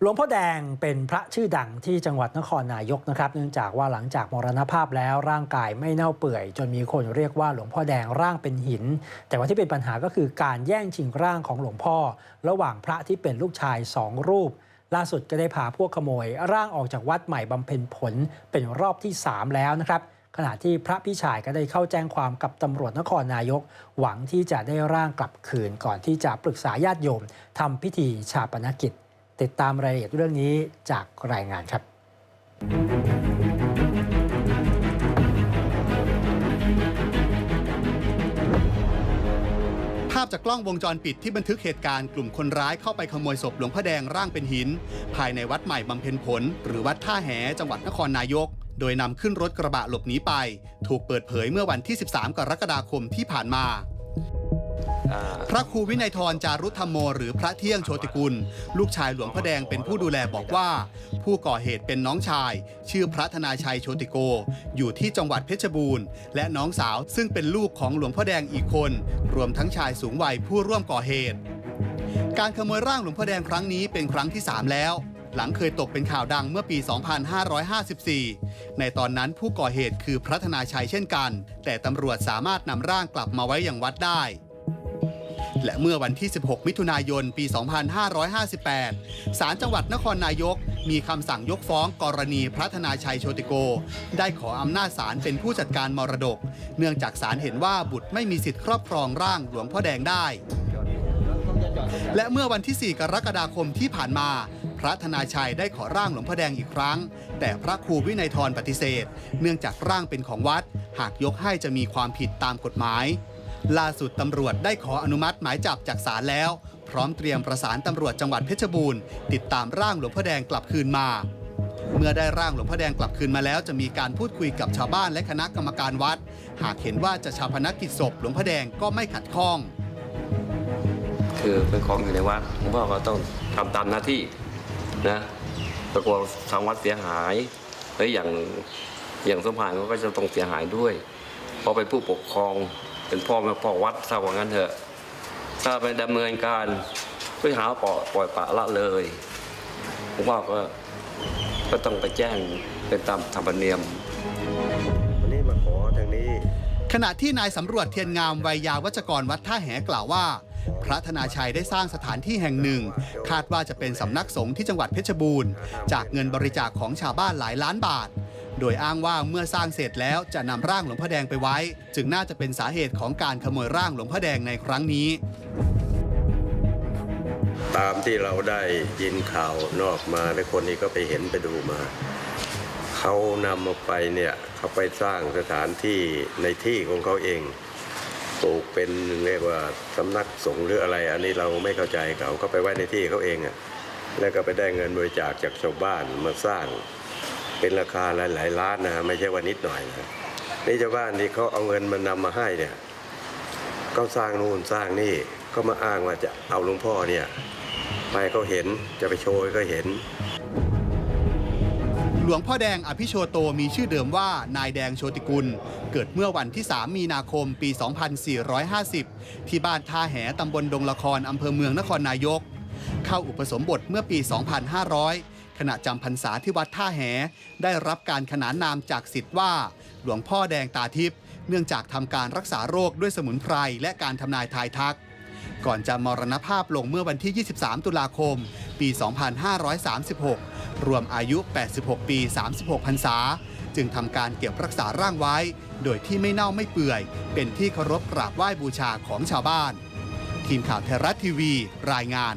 หลวงพ่อแดงเป็นพระชื่อดังที่จังหวัดนครนายกนะครับ เนื่องจากว่าหลังจากมรณภาพแล้วร่างกายไม่เน่าเปื่อย จนมีคนเรียกว่าหลวงพ่อแดงร่างเป็นหิน แต่ว่าที่เป็นปัญหาก็คือการแย่งชิงร่างของหลวงพ่อ ระหว่างพระที่เป็นลูกชายสองรูป ล่าสุดก็ได้พาพวกขโมย ร่างออกจากวัดใหม่บำเพ็ญผลเป็นรอบที่ 3 แล้วนะครับขณะที่พระพี่ชายก็ได้เข้าแจ้งความกับตำรวจนครนายก หวังที่จะได้ร่างกลับคืนก่อนที่จะปรึกษาญาติโยมทำพิธีชาปนกิจ ติดตามรายละเอียดเรื่องนี้จากรายงานครับภาพจากกล้องวงจรปิดที่บันทึกเหตุการณ์กลุ่มคนร้ายเข้าไปขโมยศพหลวงพ่อแดงร่างเป็นหิน ภายในวัดใหม่บำเพ็ญผล หรือวัดท่าแหจังหวัดนครนายก โดยนำขึ้นรถกระบะหลบหนีไป ถูกเปิดเผยเมื่อวันที่ 13 กรกฎาคมที่ผ่านมา ระครูวินัยทรจารุธรรมโม หรือพระเที่ยงโชติกุล ลูกชายหลวงพ่อแดงเป็นผู้ดูแลบอกว่า ผู้ก่อเหตุเป็นน้องชาย ชื่อพระธนาชัยโชติโก อยู่ที่จังหวัดเพชรบูรณ์ และน้องสาวซึ่งเป็นลูกของหลวงพ่อแดงอีกคน รวมทั้งชายสูงวัยผู้ร่วมก่อเหตุ การขโมยร่างหลวงพ่อแดงครั้งนี้เป็นครั้งที่ 3 แล้ว หลังเคยตกเป็นข่าวดังเมื่อปี 2554 ในตอนนั้นผู้ก่อเหตุคือพระธนาชัยเช่นกัน แต่ตำรวจสามารถนำร่างกลับมาไว้อย่างวัดได้ และเมื่อวันที่ 16 มิถุนายน ปี 2558 ศาลจังหวัดนครนายก มีคำสั่งยกฟ้องกรณีพระธนาชัยโชติโก ได้ขออำนาจศาลเป็นผู้จัดการมรดก เนื่องจากศาลเห็นว่าบุตรไม่มีสิทธิ์ครอบครองร่างหลวงพ่อแดงได้ และเมื่อวันที่ 4 กรกฎาคมที่ผ่านมาพระธนาชัยได้ขอร่างหลวงพ่อแดงอีกครั้ง แต่พระครูวินัยทรปฏิเสธ เนื่องจากร่างเป็นของวัด หากยกให้จะมีความผิดตามกฎหมาย ล่าสุดตำรวจได้ขออนุมัติหมายจับจากศาลแล้ว พร้อมเตรียมประสานตำรวจจังหวัดเพชรบูรณ์ติดตามร่างหลวงพ่อแดงกลับคืนมา เมื่อได้ร่างหลวงพ่อแดงกลับคืนมาแล้ว จะมีการพูดคุยกับชาวบ้านและคณะกรรมการวัด หากเห็นว่าจะชาพนักกิจศพหลวงพ่อแดงก็ไม่ขัดข้อง คือเป็นของอยู่ในวัดหลวงพ่อก็ต้องทำตามหน้าที่นะตะกลัวทางวัดเสียหายหรืออย่างอย่างสมภารก็จะต้องเสียหายด้วย เพราะเป็นผู้ปกครอง เป็นพ่อแม่พ่อวัดทราบว่างั้นเถอะ ถ้าไปดำเนินการเพื่อหาปล่อยปล่อยปละละเลยผมว่าก็ก็ต้องไปแจ้งเป็นตามธรรมเนียมวันนี้มาขอทางนี้ ขณะที่นายสำรวจเทียนงามวัยยาวัจกรวัดท่าแหกล่าวว่า พระธนาชัยได้สร้างสถานที่แห่งหนึ่ง คาดว่าจะเป็นสำนักสงฆ์ที่จังหวัดเพชรบูรณ์ จากเงินบริจาคของชาวบ้านหลายล้านบาท โดยอ้างว่าเมื่อสร้างเสร็จแล้วจะนำร่างหลวงพ่อแดงไปไว้ จึงน่าจะเป็นสาเหตุของการขโมยร่างหลวงพ่อแดงในครั้งนี้ ตามที่เราได้ยินข่าวนอกมาและคนนี้ก็ไปเห็นไปดูมา เขานำมาไปเนี่ยเขาไปสร้างสถานที่ในที่ของเขาเองปลูกเป็นเรียกว่าสำนักสงฆ์หรืออะไร อันนี้เราไม่เข้าใจเขาเขาไปไว้ในที่เขาเองอะแล้วก็ไปได้เงินบริจาคจากชาวบ้านมาสร้าง เป็นราคาหลายๆล้านนะไม่ใช่ว่านิดหน่อยนะนี่ชาวบ้านที่เขาเอาเงินมานำมาให้เนี่ยก็สร้างนู่นสร้างนี่ก็มาอ้างว่าจะเอาหลวงพ่อเนี่ยไปเขาเห็นจะไปโชว์ให้เขาเห็น หลวงพ่อแดงอภิโชโตมีชื่อเดิมว่านายแดงโชติกุล เกิดเมื่อวันที่ 3 มีนาคมปี 2450 ที่บ้านท่าแหตำบลดงละครอำเภอเมืองนครนายก เข้าอุปสมบทเมื่อปี 2500 ขณะจำพรรษาที่วัดท่าแห ได้รับการขนานนามจากสิทธิ์ว่า หลวงพ่อแดงตาทิพย์เนื่องจากทำการรักษาโรคด้วยสมุนไพรและการทำนายทายทัก ก่อนจะมรณภาพลงเมื่อวันที่ 23 ตุลาคม ปี 2536 รวมอายุ 86 ปี 36 พรรษา จึงทำการเก็บรักษาร่างไว้ โดยที่ไม่เน่าไม่เปื่อย เป็นที่เคารพกราบไหว้บูชาของชาวบ้าน ทีมข่าวไทยรัฐทีวี รายงาน